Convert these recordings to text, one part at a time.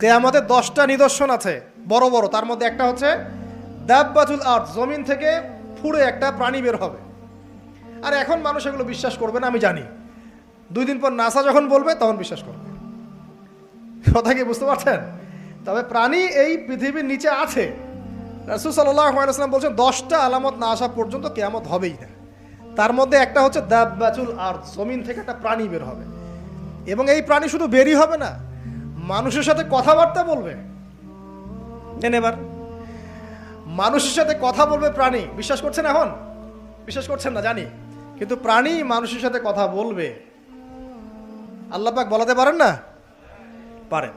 কেয়ামতের দশটা নিদর্শন আছে, বড় বড়। তার মধ্যে একটা হচ্ছে, দাব্বাতুল আর্থ জমিন থেকে ফুড়ে একটা প্রাণী বের হবে। আর এখন মানুষ এগুলো বিশ্বাস করবে না, আমি জানি। দুই দিন পর নাসা যখন বলবে, তখন বিশ্বাস করবে। কথা কি বুঝতে পারছেন? তবে প্রাণী এই পৃথিবীর নিচে আছে। রাসুল সাল্লাম বলছেন, দশটা আলামত না আসা পর্যন্ত কেয়ামত হবেই না। তার মধ্যে একটা হচ্ছে দাব্বাতুল আর্থ জমিন থেকে একটা প্রাণী বের হবে। এবং এই প্রাণী শুধু বেরই হবে না মানুষের সাথে কথাবার্তা বলবে? নেন এবার। মানুষের সাথে কথা বলবে প্রাণী। বিশ্বাস করছেন এখন? বিশ্বাস করছেন না জানি। কিন্তু প্রাণী মানুষের সাথে কথা বলবে। আল্লাহ পাক বলাতে পারেন না? পারেন।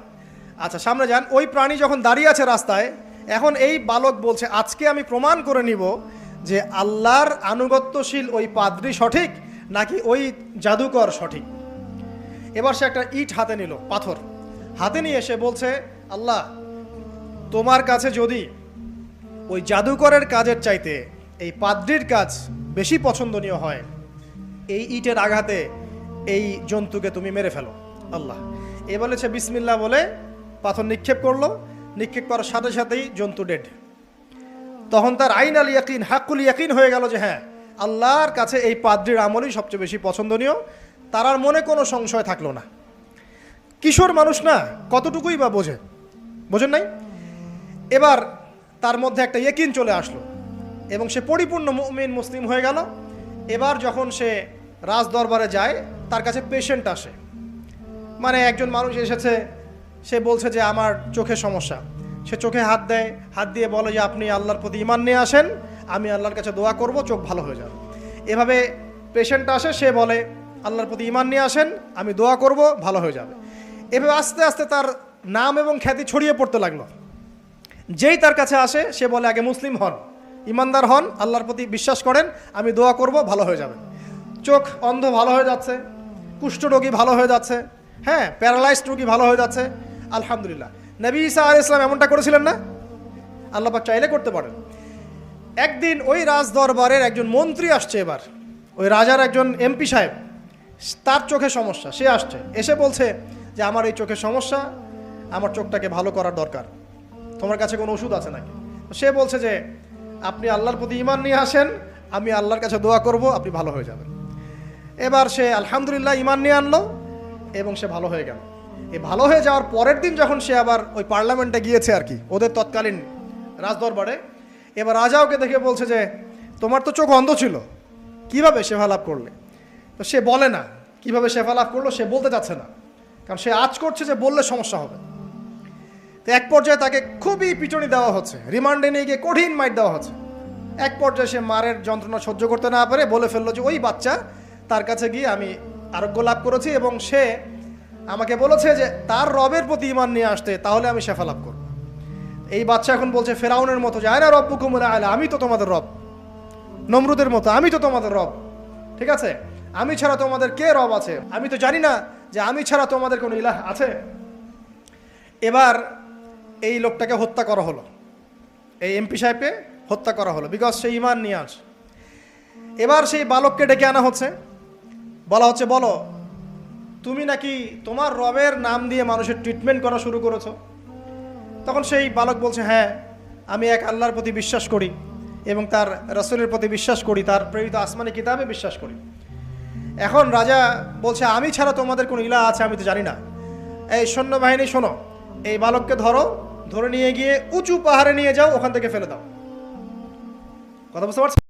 আচ্ছা সামনে যান। ওই প্রাণী যখন দাঁড়িয়ে আছে রাস্তায় এখন এই বালক বলছে আজকে আমি প্রমাণ করে নিব যে আল্লাহর আনুগত্যশীল ওই পাদ্রি সঠিক নাকি ওই জাদুকর সঠিক। এবার সে একটা ইট হাতে নিল পাথর। হাতে নিয়ে এসে বলছে, আল্লাহ, তোমার কাছে যদি ওই জাদুকরের কাজের চাইতে এই পাদ্রির কাজ বেশি পছন্দনীয় হয়, এই ইটের আঘাতে এই জন্তুকে তুমি মেরে ফেলো। আল্লাহ। এ বলেছে বিসমিল্লা বলে পাথর নিক্ষেপ করল। নিক্ষেপ করার সাথে সাথেই জন্তু ডেড। তখন তার আইন আল ইয়াকিন হাকুল ইয়াকিন হয়ে গেল যে হ্যাঁ আল্লাহর কাছে এই পাদ্রির আমলই সবচেয়ে বেশি পছন্দনীয়। তার আর মনে কোনো সংশয় থাকল না। কিশোর মানুষ না, কতটুকুই বা বোঝে? বোঝেন নাই? এবার তার মধ্যে একটা ইয়েকিন চলে আসলো এবং সে পরিপূর্ণ মুমিন মুসলিম হয়ে গেল। এবার যখন সে রাজ দরবারে যায়, তার কাছে পেশেন্ট আসে। মানে একজন মানুষ এসেছে, সে বলছে যে, আমার চোখে সমস্যা। সে চোখে হাত দেয়, হাত দিয়ে বলে যে, আপনি আল্লাহর প্রতি ইমান নিয়ে আসেন, আমি আল্লাহর কাছে দোয়া করব, চোখ ভালো হয়ে যাবে। এভাবে পেশেন্ট আসে, সে বলে, আল্লাহর প্রতি ইমান নিয়ে আসেন, আমি দোয়া করব, ভালো হয়ে যাবে। এভাবে আস্তে আস্তে তার নাম এবং খ্যাতি ছড়িয়ে পড়তে লাগল। যেই তার কাছে আসে, সে বলে, আগে মুসলিম হন, ইমানদার হন, আল্লাহর প্রতি বিশ্বাস করেন, আমি দোয়া করব, ভালো হয়ে যাবে। চোখ অন্ধ ভালো হয়ে যাচ্ছে কুষ্ঠরোগী ভালো হয়ে যাচ্ছে হ্যাঁ প্যারালাইজড রোগী ভালো হয়ে যাচ্ছে, আলহামদুলিল্লাহ। নবী ইসা আল ইসলাম এমনটা করেছিলেন না? আল্লাহ পাক চাইলে করতে পারেন। একদিন ওই রাজ দরবারের একজন মন্ত্রী আসছে এবার, ওই রাজার একজন এমপি সাহেব, তার চোখে সমস্যা, সে আসছে, এসে বলছে যে আমার এই চোখের সমস্যা, আমার চোখটাকে ভালো করার দরকার। তোমার কাছে কোনো ওষুধ আছে নাকি? সে বলছে যে, আপনি আল্লাহর প্রতি ইমান নিয়ে আসেন, আমি আল্লাহর কাছে দোয়া করব, আপনি ভালো হয়ে যাবেন। এবার সে আলহামদুলিল্লাহ ইমান নিয়ে আনলো এবং সে ভালো হয়ে গেল। এই ভালো হয়ে যাওয়ার পরের দিন যখন সে আবার ওই পার্লামেন্টে গিয়েছে আর কি, ওদের তৎকালীন রাজদরবারে, এবার রাজা ওকে দেখে বলছে যে, তোমার তো চোখ অন্ধ ছিল, কীভাবে শেফা লাভ করলে? তো সে বলে না, কীভাবে শেফা লাভ করল সে বলতে চাচ্ছে না। কারণ সে আজ করছে যে বললে সমস্যা হবে। তো এক পর্যায়ে তাকে খুবই পিটনি দেওয়া হচ্ছে, রিমান্ডে নিয়ে গিয়ে কঠিন মাইট দেওয়া হচ্ছে। এক পর্যায়ে সে মারের যন্ত্রণা সহ্য করতে না পারে, বলে ফেলল যে ওই বাচ্চা তার কাছে গিয়ে আমি আরোগ্য লাভ করেছি এবং সে আমাকে বলেছে যে তার রবের প্রতি ইমান নিয়ে আসতে, তাহলে আমি শেফা লাভ করব। এই বাচ্চা এখন বলছে, ফেরাউনের মতো যায় না রব্বু কুমুরা আলা আমি তো তোমাদের রব। নমরুদের মতো, আমি তো তোমাদের রব। ঠিক আছে? আমি ছাড়া তোমাদের কে রব আছে? আমি তো জানি না যে আমি ছাড়া তোমাদের কোনো ইলাহ আছে? এবার এই লোকটাকে হত্যা করা হলো। এই এমপি সাহেবকে হত্যা করা হলো বিকজ সে ইমান নিয়ে আস। এবার সেই বালককে ডেকে আনা হচ্ছে। বলা হচ্ছে, বলো, তুমি নাকি তোমার রবের নাম দিয়ে মানুষের ট্রিটমেন্ট করা শুরু করেছ? তখন সেই বালক বলছে হ্যাঁ আমি এক আল্লাহর প্রতি বিশ্বাস করি এবং তার রসুলের প্রতি বিশ্বাস করি, তার প্রেরিত আসমানি কিতাবে বিশ্বাস করি। এখন রাজা বলছে, আমি ছাড়া তোমাদের কোনো ইলা আছে, আমি তো জানি না। এই সৈন্যবাহিনী শোনো, এই বালককে ধরো, ধরে নিয়ে গিয়ে উঁচু পাহাড়ে নিয়ে যাও, ওখান থেকে ফেলে দাও। কথা বুঝতে পারছ